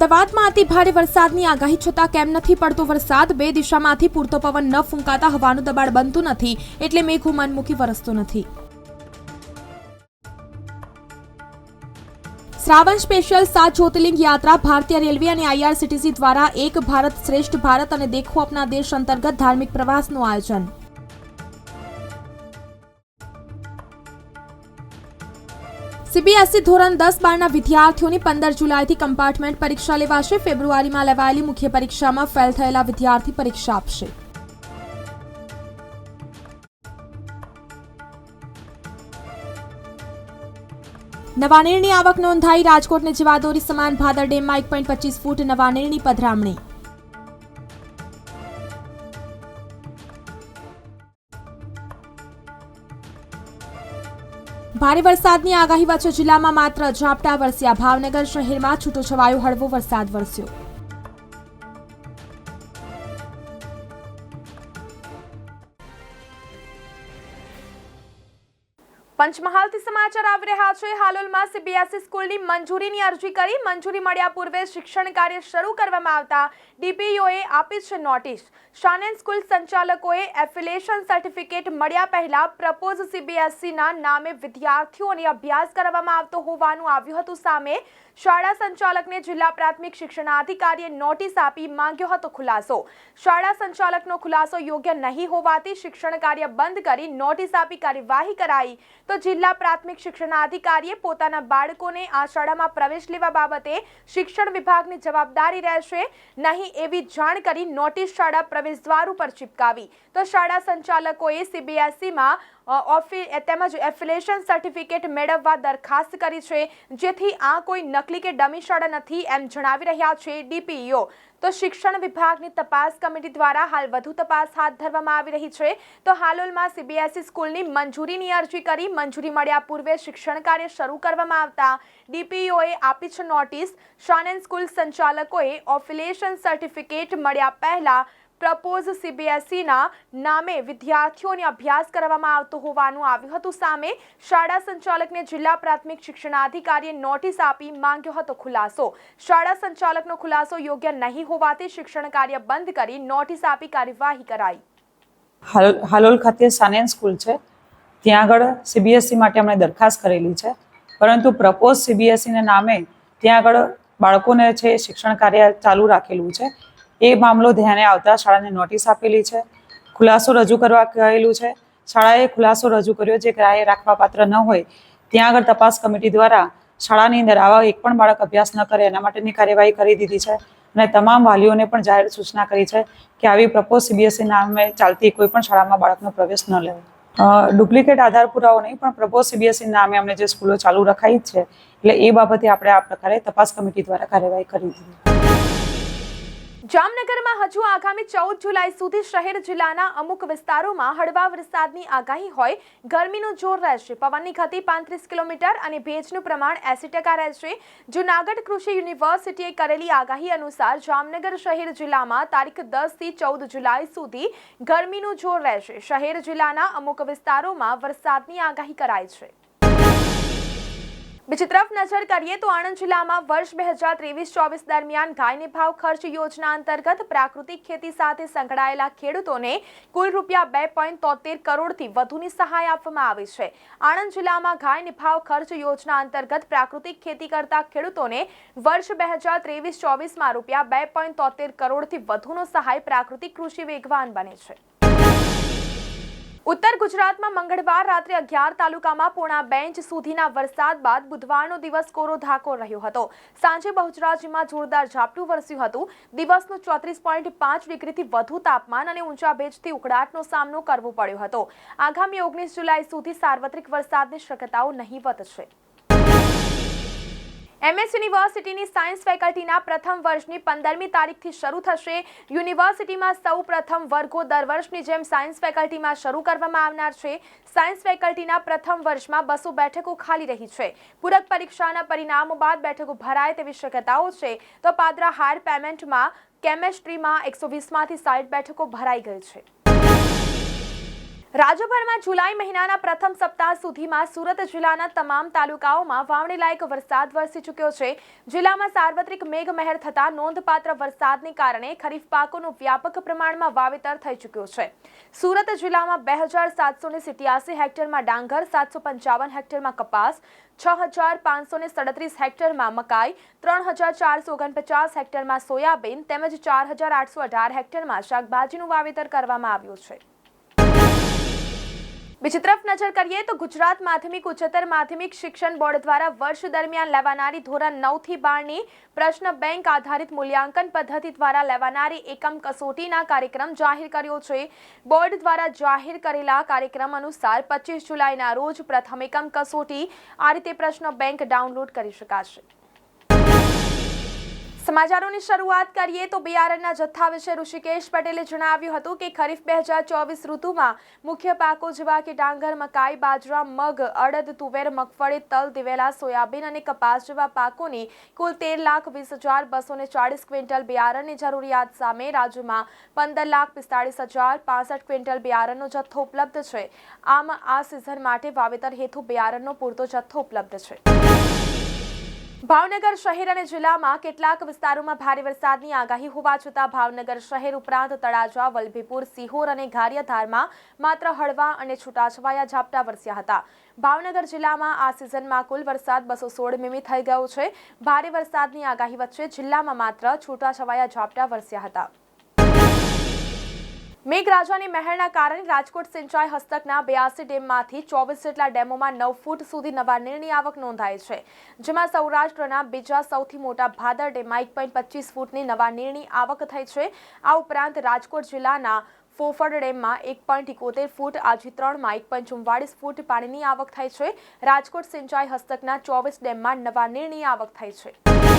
અમદાવાદમાં અતિ ભારે વરસાદની આગાહી છતાં કેમ નથી પડતો વરસાદ? બે દિશામાંથી પૂરતો પવન ન ફૂંકાતા હવાનું દબાણ બનતું નથી, એટલે મેઘો મનમુખી વરસતું નથી. શ્રાવણ સ્પેશિયલ સાત જ્યોતિર્લિંગ યાત્રા ભારતીય રેલવે અને આઈઆરસીટીસી દ્વારા એક ભારત શ્રેષ્ઠ ભારત અને દેખો અપના દેશ અંતર્ગત ધાર્મિક પ્રવાસનું આયોજન. સીબીએસઈ ધોરણ દસ બારના વિદ્યાર્થીઓની પંદર જુલાઈથી કમ્પાર્ટમેન્ટ પરીક્ષા લેવાશે. ફેબ્રુઆરીમાં લેવાયેલી મુખ્ય પરીક્ષામાં ફેલ થયેલા વિદ્યાર્થી પરીક્ષા આપશે. નવા નીરની આવક નોંધાઈ. રાજકોટને જીવાદોરી સમાન ભાદર ડેમમાં એક પોઈન્ટ પચીસ ફૂટ નવા નીરની પધરામણી. ભારે વરસાદની આગાહી વચ્ચે જિલ્લામાં માત્ર ઝાપટા વરસ્યા. ભાવનગર શહેરમાં છૂટોછવાયો હળવો વરસાદ વરસ્યો. પંચમહાલથી સમાચાર આવી રહ્યા છે. હાલોલમાં સીબીએસઈ સ્કૂલની મંજૂરીની અરજી કરી. મંજૂરી મળ્યા પૂર્વે શિક્ષણ કાર્ય શરૂ કરવામાં આવતા ડીપીઓએ આપી છે નોટિસ. શાનેન સ્કૂલ સંચાલકોએ એફિલેશન સર્ટિફિકેટ મળ્યા પહેલા પ્રપોઝ સીબીએસઈના નામે વિદ્યાર્થીઓને અભ્યાસ કરવામાં આવતો હોવાનું આવ્યું હતું સામે. શાળા સંચાલકને જિલ્લા પ્રાથમિક શિક્ષણાધિકારીએ નોટિસ આપી માંગ્યો હતો ખુલાસો. શાળા સંચાલકનો ખુલાસો યોગ્ય નહીં હોવાથી શિક્ષણ કાર્ય બંધ કરી નોટિસ આપી કાર્યવાહી કરાઈ. તો જિલ્લા પ્રાથમિક શિક્ષણાધિકારીએ પોતાના બાળકોને આ શાળામાં પ્રવેશ લેવા બાબતે શિક્ષણ વિભાગની જવાબદારી રહેશે નહીં એવી જાણ કરી નોટિસ શાળા પ્રવેશ દ્વાર ઉપર ચિપકાવી. તો શાળા સંચાલકોએ સીબીએસઈમાં ઓફિ તેમજ એફિલેશન સર્ટિફિકેટ મેળવવા દરખાસ્ત કરી છે, જેથી આ કોઈ નકલી કે ડમી શાળા નથી એમ જણાવી રહ્યા છે ડીપીઈઓ તો શિક્ષણ વિભાગની તપાસ કમિટી દ્વારા હાલ વધુ તપાસ હાથ ધરવામાં આવી રહી છે. તો હાલોલમાં સીબીએસઈ સ્કૂલની મંજૂરીની અરજી કરી મંજૂરી મળ્યા પૂર્વે શિક્ષણ કાર્ય શરૂ કરવામાં આવતા ડીપીઓએ આપી છે નોટિસ. શાનેન સ્કૂલ સંચાલકોએ ઓફિલેશન સર્ટિફિકેટ મળ્યા પહેલા પ્રપોઝ સીબીએસઈના નામે વિદ્યાર્થીઓને અભ્યાસ કરવામાં આવતો હોવાનું આવ્યું હતું. સામે શાળા સંચાલકને જિલ્લા પ્રાથમિક શિક્ષણાધિકારીએ નોટિસ આપી માંગ્યો હતો ખુલાસો. શાળા સંચાલકનો ખુલાસો યોગ્ય નહીં હોવાથી શિક્ષણ કાર્ય બંધ કરી નોટિસ આપી કાર્યવાહી કરાઈ. હાલ, હાલોલ ખાતે સાનેન સ્કૂલ છે. ત્યાં આગળ સીબીએસઈ માટે અમે દરખાસ્ત કરેલી છે. પરંતુ પ્રપોઝ સીબીએસઈના નામે ત્યાં આગળ બાળકોને છે, શિક્ષણ કાર્ય ચાલુ રાખેલું છે. એ મામલો ધ્યાને આવતા શાળાને નોટિસ આપેલી છે. ખુલાસો રજૂ કરવા કહેલું છે. શાળાએ ખુલાસો રજૂ કર્યો જે ગ્રાહ્ય રાખવા પાત્ર ન હોય, ત્યાં આગળ તપાસ કમિટી દ્વારા શાળાની અંદર આવા એક પણ બાળક અભ્યાસ ન કરે એના માટેની કાર્યવાહી કરી દીધી છે અને તમામ વાલીઓને પણ જાહેર સૂચના કરી છે કે આવી પ્રપોઝ સીબીએસઈ નામે ચાલતી કોઈ પણ શાળામાં બાળકનો પ્રવેશ ન લેવો ડુપ્લિકેટ આધાર પુરાવો નહીં, પણ પ્રપોઝ સીબીએસઈ નામે અમને જે સ્કૂલો ચાલુ રખાઈ છે, એટલે એ બાબતે આપણે આ પ્રકારે તપાસ કમિટી દ્વારા કાર્યવાહી કરી દીધી. જામનગરમાં હજુ આગામી ચૌદ જુલાઈ સુધી શહેર જિલ્લાના અમુક વિસ્તારોમાં હળવા વરસાદની આગાહી હોય, ગરમીનું જોર રહેશે. પવનની ગતિ પાંત્રીસ કિલોમીટર અને ભેજનું પ્રમાણ એસી ટકા રહેશે. જુનાગઢ કૃષિ યુનિવર્સિટીએ કરેલી આગાહી અનુસાર જામનગર શહેર જિલ્લામાં તારીખ દસથી ચૌદ જુલાઈ સુધી ગરમીનું જોર રહેશે. શહેર જિલ્લાના અમુક વિસ્તારોમાં વરસાદની આગાહી કરાઈ છે. બીજી તરફ નજર કરીએ તો આણંદ જિલ્લામાં વર્ષ બે હજાર ત્રેવીસ ચોવીસ દરમિયાન ગાયને ભાવ ખર્ચ યોજના અંતર્ગત પ્રાકૃતિક ખેતી સાથે સંકળાયેલા ખેડૂતોને કુલ રૂપિયા બે પોઈન્ટ તોતેર કરોડથી વધુની સહાય આપવામાં આવી છે. આણંદ જિલ્લામાં ગાયને ભાવ ખર્ચ યોજના અંતર્ગત પ્રાકૃતિક ખેતી કરતા ખેડૂતોને વર્ષ બે હજાર ત્રેવીસ ચોવીસમાં રૂપિયા બે પોઈન્ટ તોતેર કરોડથી વધુનો સહાય પ્રાકૃતિક કૃષિ વેગવાન બને છે. ઉત્તર ગુજરાતમાં મંગળવાર રાત્રે અગિયાર તાલુકામાં પોણા બે ઇંચ સુધીના વરસાદ બાદ બુધવારનો દિવસ કોરો ધાકો રહ્યો હતો. સાંજે બહુચરાજીમાં જોરદાર ઝાપટું વરસ્યું હતું. દિવસનું ચોત્રીસ પોઈન્ટ પાંચ ડિગ્રીથી વધુ તાપમાન અને ઊંચા ભેજથી ઉકળાટનો સામનો કરવો પડ્યો હતો. આગામી ઓગણીસ જુલાઈ સુધી સાર્વત્રિક વરસાદની શક્યતાઓ નહીવત છે. એમએસ યુનિવર્સિટીની સાયન્સ ફેકલ્ટીના પ્રથમ વર્ષની પંદરમી તારીખથી શરૂ થશે. યુનિવર્સિટીમાં સૌ પ્રથમ વર્ગો દર વર્ષની જેમ સાયન્સ ફેકલ્ટીમાં શરૂ કરવામાં આવનાર છે. સાયન્સ ફેકલ્ટીના પ્રથમ વર્ષમાં બસો બેઠકો ખાલી રહી છે. પૂરક પરીક્ષાના પરિણામો બાદ બેઠકો ભરાય તેવી શક્યતાઓ છે. તો પાદરા હાયર પેમેન્ટમાં કેમેસ્ટ્રીમાં એકસો વીસમાંથી સાઠ બેઠકો ભરાઈ ગઈ છે. રાજ્યભરમાં જુલાઈ મહિનાના પ્રથમ સપ્તાહ સુધીમાં સુરત જિલ્લાના તમામ તાલુકાઓમાં વાવણી લાયક વરસાદ વરસી ચૂક્યો છે. જિલ્લામાં સાર્વત્રિક મેઘમહેર થતા નોંધપાત્ર વરસાદને કારણે ખરીફ પાકોનું વ્યાપક પ્રમાણમાં વાવેતર થઈ ચૂક્યું છે. સુરત જિલ્લામાં બે હજાર સાતસો ને સિત્યાસી હેક્ટરમાં ડાંગર, સાતસો પંચાવન હેક્ટરમાં કપાસ, છ હજાર પાંચસો ને સડત્રીસ હેક્ટરમાં મકાઈ, ત્રણ હજાર ચારસો ઓગણપચાસ હેક્ટરમાં સોયાબીન તેમજ ચાર હજાર આઠસો અઢાર હેક્ટરમાં શાકભાજીનું વાવેતર કરવામાં આવ્યું છે. બીજી તરફ નજર કરીએ તો ગુજરાત માધ્યમિક, ઉચ્ચતર માધ્યમિક શિક્ષણ બોર્ડ દ્વારા વર્ષ દરમિયાન લેવાનારી ધોરણ નવથી બારની પ્રશ્ન બેંક આધારિત મૂલ્યાંકન પદ્ધતિ દ્વારા લેવાનારી એકમ કસોટીના કાર્યક્રમ જાહેર કર્યો છે. બોર્ડ દ્વારા જાહેર કરેલા કાર્યક્રમ અનુસાર પચીસ જુલાઈના રોજ પ્રથમ એકમ કસોટી આ રીતે પ્રશ્ન બેંક ડાઉનલોડ કરી શકાશે. સમાચારોની શરૂઆત કરીએ તો બિયારણના જથ્થા વિશે ઋષિકેશ પટેલે જણાવ્યું હતું કે ખરીફ બે હજાર ચોવીસ ઋતુમાં મુખ્ય પાકો જેવા કે ડાંગર, મકાઈ, બાજરા, મગ, અડદ, તુવેર, મગફળી, તલ, દિવેલા, સોયાબીન અને કપાસ જેવા પાકોની કુલ તેર લાખ વીસ હજાર બસો ને ચાળીસ ક્વિન્ટલ બિયારણની જરૂરિયાત સામે રાજ્યમાં પંદર લાખ પિસ્તાળીસ હજાર પાસઠ ક્વિન્ટલ બિયારણનો જથ્થો ઉપલબ્ધ છે. આમ આ સિઝન માટે વાવેતર હેતુ બિયારણનો પૂરતો જથ્થો ઉપલબ્ધ છે. ભાવનગર શહેર અને જિલ્લામાં કેટલાક વિસ્તારોમાં ભારે વરસાદની આગાહી હોવા છતાં ભાવનગર શહેર ઉપરાંત તળાજા, વલભીપુર, સિહોર અને ગારિયાધારમાં માત્ર હળવા અને છૂટાછવાયા ઝાપટા વરસ્યા હતા. ભાવનગર જિલ્લામાં આ સિઝનમાં કુલ વરસાદ બસો સોળ મીમી થઈ ગયો છે. ભારે વરસાદની આગાહી વચ્ચે જિલ્લામાં માત્ર છૂટાછવાયા ઝાપટા વરસ્યા હતા. મેઘરાજાની મહેરના કારણે રાજકોટ સિંચાઈ હસ્તકના બ્યાસી ડેમમાંથી ચોવીસ જેટલા ડેમોમાં નવ ફૂટ સુધી નવા નીરની આવક નોંધાઈ છે. જેમાં સૌરાષ્ટ્રના બીજા સૌથી મોટા ભાદર ડેમમાં એક પોઈન્ટ પચીસ ફૂટની નવા નીરની આવક થઈ છે. આ ઉપરાંત રાજકોટ જિલ્લાના ફોફડ ડેમમાં એક પોઈન્ટ ઇકોતેર ફૂટ, આજી ત્રણમાં એક પોઈન્ટ ચુમ્વાળીસ ફૂટ પાણીની આવક થઈ છે. રાજકોટ સિંચાઈ હસ્તકના ચોવીસ ડેમમાં નવા નીરની આવક થઈ છે.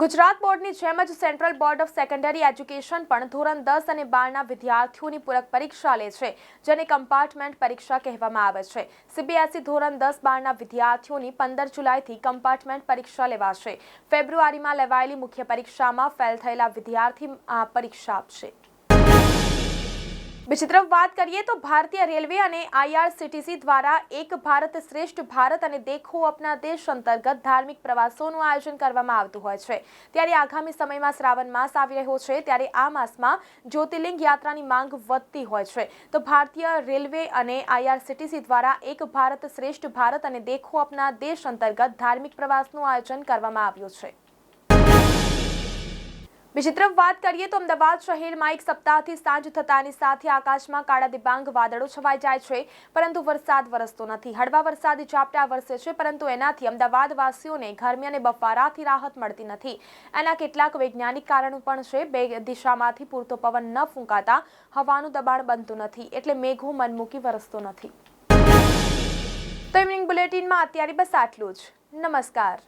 ગુજરાત બોર્ડની જેમ જ central board of secondary education પણ ધોરણ દસ અને બારના વિદ્યાર્થીઓની પૂરક પરીક્ષા લે છે, જેને કમ્પાર્ટમેન્ટ પરીક્ષા કહેવામાં આવે છે. સીબીએસઈ ધોરણ દસ બારના વિદ્યાર્થીઓની પંદર જુલાઈથી કમ્પાર્ટમેન્ટ પરીક્ષા લેવાશે. ફેબ્રુઆરીમાં લેવાયેલી મુખ્ય પરીક્ષામાં ફેલ થયેલા વિદ્યાર્થી, આ પરીક્ષા આપશે. બીજી તરફ વાત કરીએ તો ભારતીય રેલવે અને આઈઆરસીટીસી દ્વારા એક ભારત શ્રેષ્ઠ ભારત અને દેખો અપના દેશ અંતર્ગત ધાર્મિક પ્રવાસોનું આયોજન કરવામાં આવતું હોય છે. ત્યારે આગામી સમયમાં શ્રાવણ માસ આવી રહ્યો છે, ત્યારે આ માસમાં જ્યોતિર્લિંગ યાત્રાની માંગ વધતી હોય છે. તો ભારતીય રેલવે અને આઈઆરસીટીસી દ્વારા એક ભારત શ્રેષ્ઠ ભારત અને દેખો અપના દેશ અંતર્ગત ધાર્મિક પ્રવાસનું આયોજન કરવામાં આવ્યું છે. તરફ વાત કરીએ તો અમદાવાદ શહેરમાં એક સપ્તાહથી સાંજ થતાની સાથે આકાશમાં કાળા દિબાંગ વાદળો છવાઈ જાય છે, પરંતુ વરસાદ વરસતો નથી. હળવા વરસાદી ઝાપટા વરસે છે, પરંતુ એનાથી અમદાવાદવાસીઓને ગરમી અને બફારાથી રાહત મળતી નથી. એના કેટલાક વૈજ્ઞાનિક કારણો પણ છે, બે દિશામાંથી પૂરતો પવન ન ફૂંકાતા હવાનું દબાણ બનતું નથી, એટલે મેઘો મનમૂકી વરસતો નથી. તો ઇવનિંગ બુલેટિનમાં અત્યારે બસ આટલું જ. નમસ્કાર.